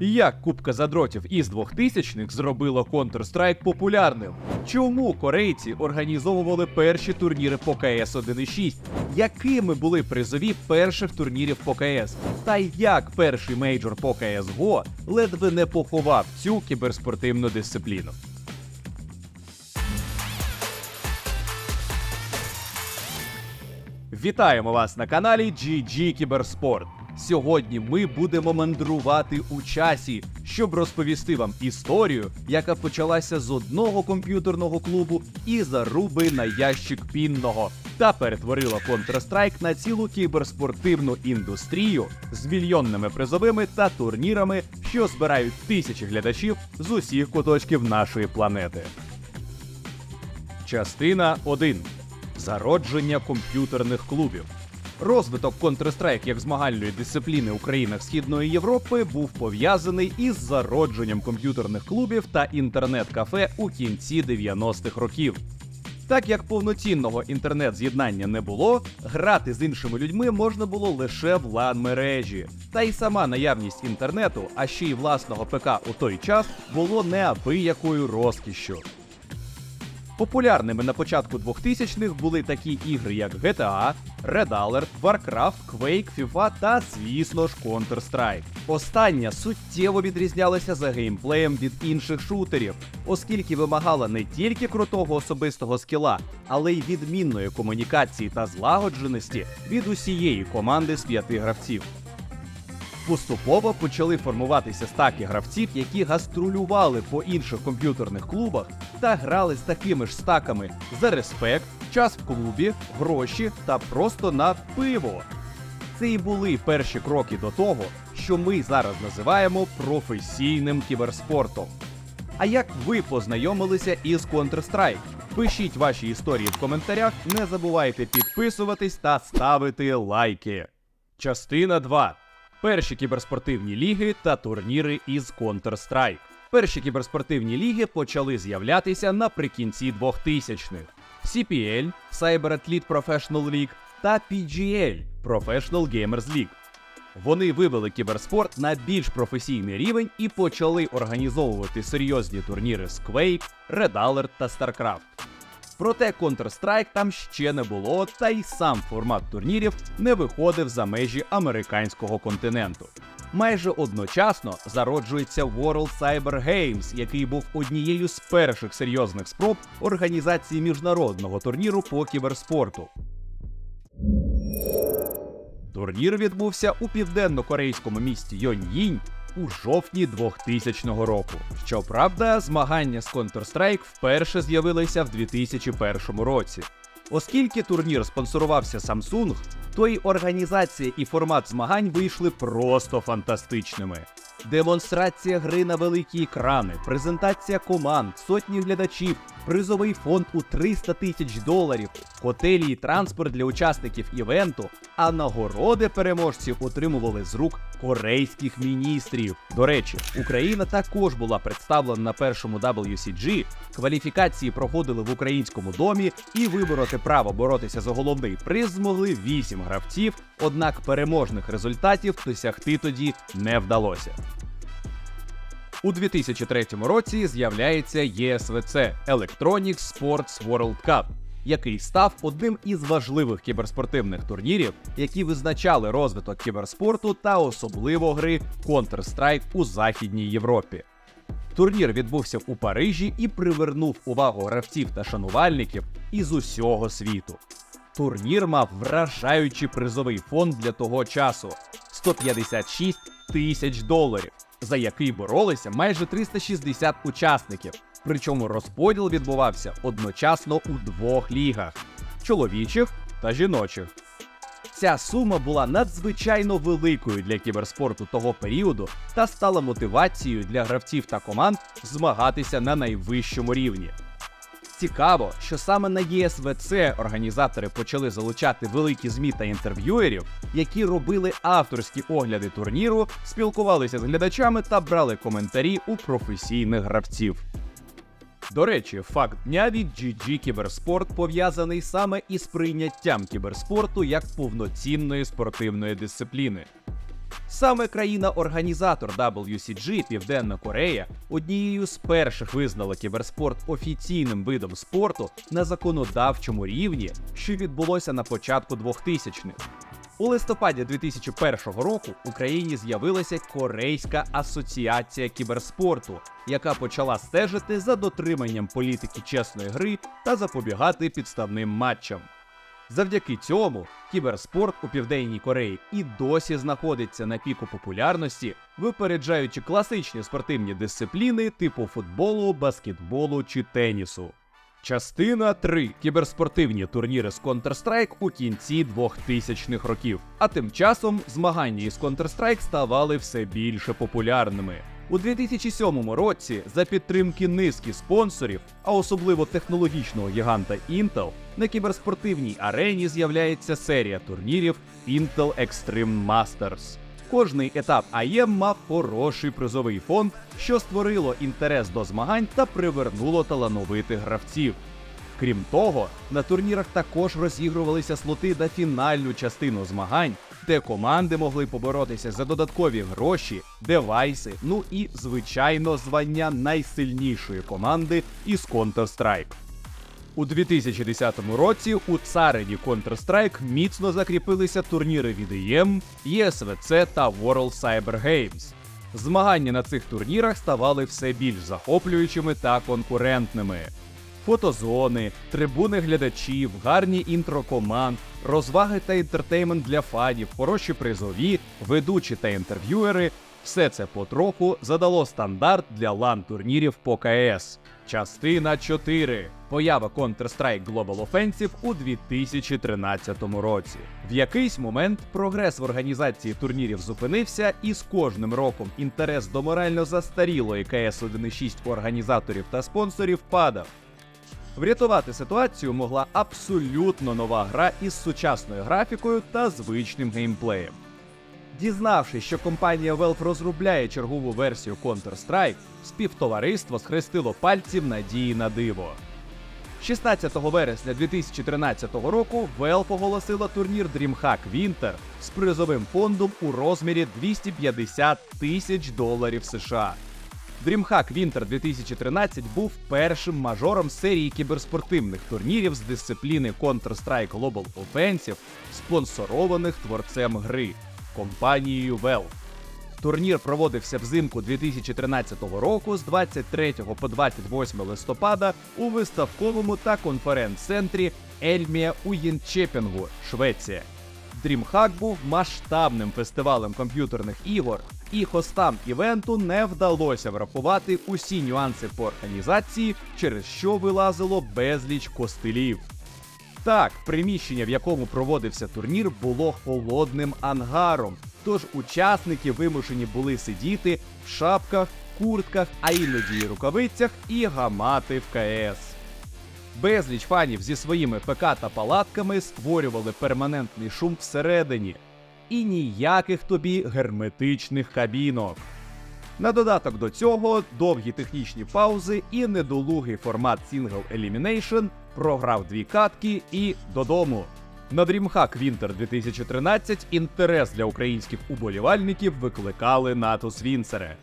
Як Кубка задротів із 2000-х зробила Counter-Strike популярним? Чому корейці організовували перші турніри по КС 1.6? Якими були призові перших турнірів по КС? Та як перший мейджор по CSGO ледве не поховав цю кіберспортивну дисципліну? Вітаємо вас на каналі GG Кіберспорт. Сьогодні ми будемо мандрувати у часі, щоб розповісти вам історію, яка почалася з одного комп'ютерного клубу і заруби на ящик пінного, та перетворила Counter-Strike на цілу кіберспортивну індустрію з мільйонними призовими та турнірами, що збирають тисячі глядачів з усіх куточків нашої планети. Частина 1. Зародження комп'ютерних клубів. Розвиток Counter-Strike як змагальної дисципліни у країнах Східної Європи був пов'язаний із зародженням комп'ютерних клубів та інтернет-кафе у кінці 90-х років. Так як повноцінного інтернет-з'єднання не було, грати з іншими людьми можна було лише в лан мережі. Та й сама наявність інтернету, а ще й власного ПК у той час, було неабиякою розкішшю. Популярними на початку 2000-х були такі ігри, як GTA, Red Alert, Warcraft, Quake, FIFA та, звісно ж, Counter-Strike. Остання суттєво відрізнялася за геймплеєм від інших шутерів, оскільки вимагала не тільки крутого особистого скіла, але й відмінної комунікації та злагодженості від усієї команди з п'яти гравців. Поступово почали формуватися стаки гравців, які гастролювали по інших комп'ютерних клубах та грали з такими ж стаками за респект, час в клубі, гроші та просто на пиво. Це і були перші кроки до того, що ми зараз називаємо професійним кіберспортом. А як ви познайомилися із Counter-Strike? Пишіть ваші історії в коментарях, не забувайте підписуватись та ставити лайки. Частина 2. Перші кіберспортивні ліги та турніри із Counter-Strike. Перші кіберспортивні ліги почали з'являтися наприкінці 2000-х. CPL Cyber Athlete Professional League та PGL Professional Gamers League. Вони вивели кіберспорт на більш професійний рівень і почали організовувати серйозні турніри з Quake, Red Alert та StarCraft. Проте Counter-Strike там ще не було, та й сам формат турнірів не виходив за межі американського континенту. Майже одночасно зароджується World Cyber Games, який був однією з перших серйозних спроб організації міжнародного турніру по кіберспорту. Турнір відбувся у південно-корейському місті Йон'їнь у жовтні 2000 року. Щоправда, змагання з Counter-Strike вперше з'явилися в 2001 році. Оскільки турнір спонсорувався Samsung, то й організація і формат змагань вийшли просто фантастичними. Демонстрація гри на великі екрани, презентація команд, сотні глядачів, призовий фонд у 300 тисяч доларів, готелі і транспорт для учасників івенту, а нагороди переможців отримували з рук корейських міністрів. До речі, Україна також була представлена на першому WCG, кваліфікації проходили в українському домі, і вибороти право боротися за головний приз змогли 8 гравців, однак переможних результатів досягти тоді не вдалося. У 2003 році з'являється ЄСВЦ Electronic Sports World Cup, який став одним із важливих кіберспортивних турнірів, які визначали розвиток кіберспорту та особливо гри Counter-Strike у Західній Європі. Турнір відбувся у Парижі і привернув увагу гравців та шанувальників із усього світу. Турнір мав вражаючий призовий фонд для того часу 156 тисяч доларів, за який боролися майже 360 учасників. Причому розподіл відбувався одночасно у двох лігах чоловічих та жіночих. Ця сума була надзвичайно великою для кіберспорту того періоду та стала мотивацією для гравців та команд змагатися на найвищому рівні. Цікаво, що саме на ЄСВЦ організатори почали залучати великі ЗМІ та інтерв'юерів, які робили авторські огляди турніру, спілкувалися з глядачами та брали коментарі у професійних гравців. До речі, факт дня від GG Кіберспорт пов'язаний саме із прийняттям кіберспорту як повноцінної спортивної дисципліни. Саме країна-організатор WCG Південна Корея однією з перших визнала кіберспорт офіційним видом спорту на законодавчому рівні, що відбулося на початку 2000-х. У листопаді 2001 року в Україні з'явилася Корейська асоціація кіберспорту, яка почала стежити за дотриманням політики чесної гри та запобігати підставним матчам. Завдяки цьому кіберспорт у Південній Кореї і досі знаходиться на піку популярності, випереджаючи класичні спортивні дисципліни типу футболу, баскетболу чи тенісу. Частина 3. Кіберспортивні турніри з Counter-Strike у кінці 2000-х років. А тим часом змагання із Counter-Strike ставали все більше популярними. У 2007 році за підтримки низки спонсорів, а особливо технологічного гіганта Intel, на кіберспортивній арені з'являється серія турнірів Intel Extreme Masters. Кожний етап АЄМ мав хороший призовий фонд, що створило інтерес до змагань та привернуло талановитих гравців. Крім того, на турнірах також розігрувалися слоти на фінальну частину змагань, де команди могли поборотися за додаткові гроші, девайси, ну і, звичайно, звання найсильнішої команди із Counter-Strike. У 2010 році у царині Counter-Strike міцно закріпилися турніри від EM, ESVC та World Cyber Games. Змагання на цих турнірах ставали все більш захоплюючими та конкурентними. Фотозони, трибуни глядачів, гарні інтро команд, розваги та інтертеймент для фанів, хороші призові, ведучі та інтерв'юери все це потроху задало стандарт для лан-турнірів по КС. Частина 4. Поява Counter-Strike Global Offensive у 2013 році. В якийсь момент прогрес в організації турнірів зупинився, і з кожним роком інтерес до морально застарілої КС 1.6 у організаторів та спонсорів падав. Врятувати ситуацію могла абсолютно нова гра із сучасною графікою та звичним геймплеєм. Дізнавшись, що компанія Valve розробляє чергову версію Counter-Strike, співтовариство схрестило пальці в надії на диво. 16 вересня 2013 року Valve оголосила турнір DreamHack Winter з призовим фондом у розмірі 250 тисяч доларів США. DreamHack Winter 2013 був першим мажором серії кіберспортивних турнірів з дисципліни Counter-Strike Global Offensive, спонсорованих творцем гри компанією Valve. Турнір проводився взимку 2013 року з 23 по 28 листопада у виставковому та конференц-центрі Ельмія у Єнчепінгу, Швеція. DreamHack був масштабним фестивалем комп'ютерних ігор, і хостам івенту не вдалося врахувати усі нюанси по організації, через що вилазило безліч костилів. Так, приміщення, в якому проводився турнір, було холодним ангаром, тож учасники вимушені були сидіти в шапках, куртках, а іноді й рукавицях і гамати в КС. Безліч фанів зі своїми ПК та палатками створювали перманентний шум всередині. І ніяких тобі герметичних кабінок. На додаток до цього довгі технічні паузи і недолугий формат Single Elimination програв дві катки і додому. На DreamHack Winter 2013 інтерес для українських уболівальників викликали Натус Вінцере.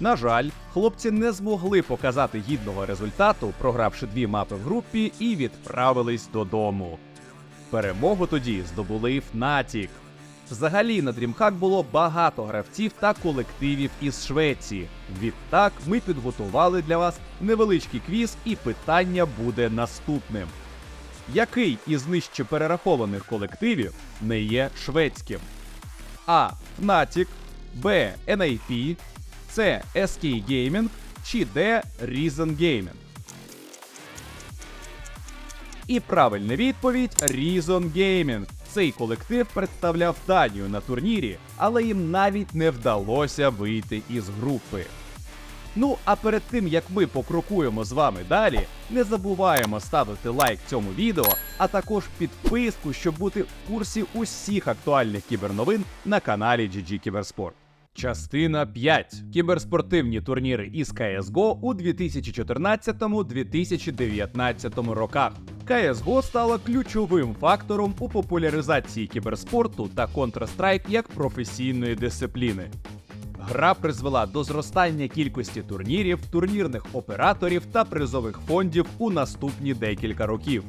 На жаль, хлопці не змогли показати гідного результату, програвши дві мапи в групі, і відправились додому. Перемогу тоді здобули Fnatic. Взагалі на DreamHack було багато гравців та колективів із Швеції. Відтак ми підготували для вас невеличкий квіз, і питання буде наступним: який із нижче перерахованих колективів не є шведським? А. Fnatic, Б. NIP, С. SK Gaming чи Д. Reason Gaming? І правильна відповідь Reason Gaming. Цей колектив представляв Данію на турнірі, але їм навіть не вдалося вийти із групи. Ну а перед тим як ми покрокуємо з вами далі, не забуваємо ставити лайк цьому відео, а також підписку, щоб бути в курсі усіх актуальних кіберновин на каналі GG Кіберспорт. Частина 5. Кіберспортивні турніри із CSGO у 2014-2019 роках. CSGO стала ключовим фактором у популяризації кіберспорту та Counter-Strike як професійної дисципліни. Гра призвела до зростання кількості турнірів, турнірних операторів та призових фондів у наступні декілька років.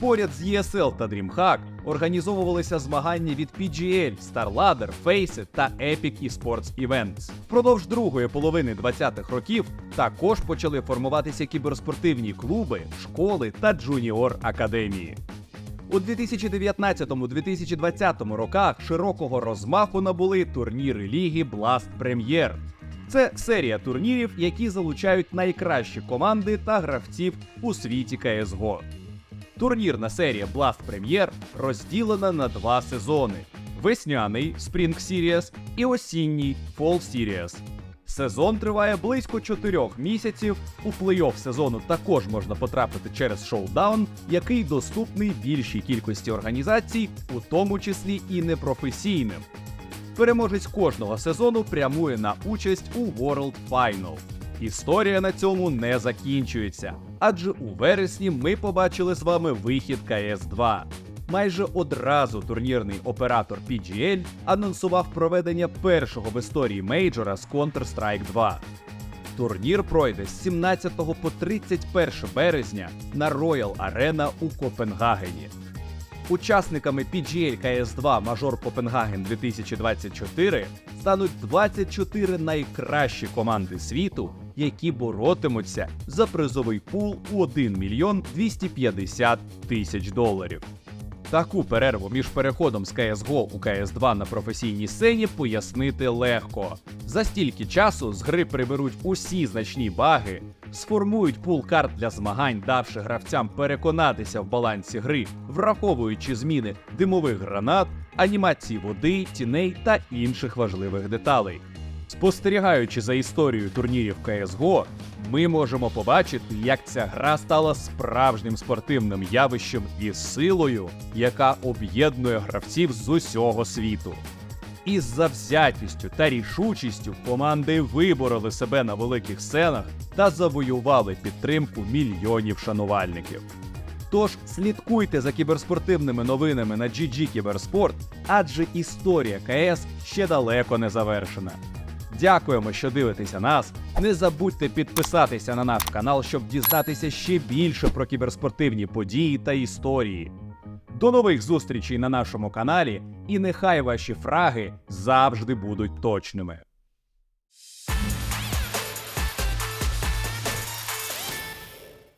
Поряд з ESL та DreamHack організовувалися змагання від PGL, StarLadder, Faceit та Epic Esports Events. Впродовж другої половини 20-х років також почали формуватися кіберспортивні клуби, школи та джуніор академії. У 2019-2020 роках широкого розмаху набули турніри ліги Blast Premier. Це серія турнірів, які залучають найкращі команди та гравців у світі CSGO. Турнірна серія Blast Premier розділена на два сезони: весняний Spring Series і осінній Fall Series. Сезон триває близько чотирьох місяців. У плей-офф сезону також можна потрапити через шоудаун, який доступний більшій кількості організацій, у тому числі і непрофесійним. Переможець кожного сезону прямує на участь у World Final. Історія на цьому не закінчується, адже у вересні ми побачили з вами вихід КС 2 Майже одразу турнірний оператор PGL анонсував проведення першого в історії мейджора з Counter-Strike 2. Турнір пройде з 17 по 31 березня на Royal Arena у Копенгагені. Учасниками PGL CS2 Мажор Копенгаген 2024 стануть 24 найкращі команди світу, які боротимуться за призовий пул у 1 мільйон 250 тисяч доларів. Таку перерву між переходом з CSGO у CS2 на професійній сцені пояснити легко. За стільки часу з гри приберуть усі значні баги, сформують пул карт для змагань, давши гравцям переконатися в балансі гри, враховуючи зміни димових гранат, анімації води, тіней та інших важливих деталей. Спостерігаючи за історією турнірів CSGO, ми можемо побачити, як ця гра стала справжнім спортивним явищем і силою, яка об'єднує гравців з усього світу. Із завзятістю та рішучістю команди вибороли себе на великих сценах та завоювали підтримку мільйонів шанувальників. Тож слідкуйте за кіберспортивними новинами на GG Кіберспорт, адже історія КС ще далеко не завершена. Дякуємо, що дивитеся нас. Не забудьте підписатися на наш канал, щоб дізнатися ще більше про кіберспортивні події та історії. До нових зустрічей на нашому каналі, і нехай ваші фраги завжди будуть точними.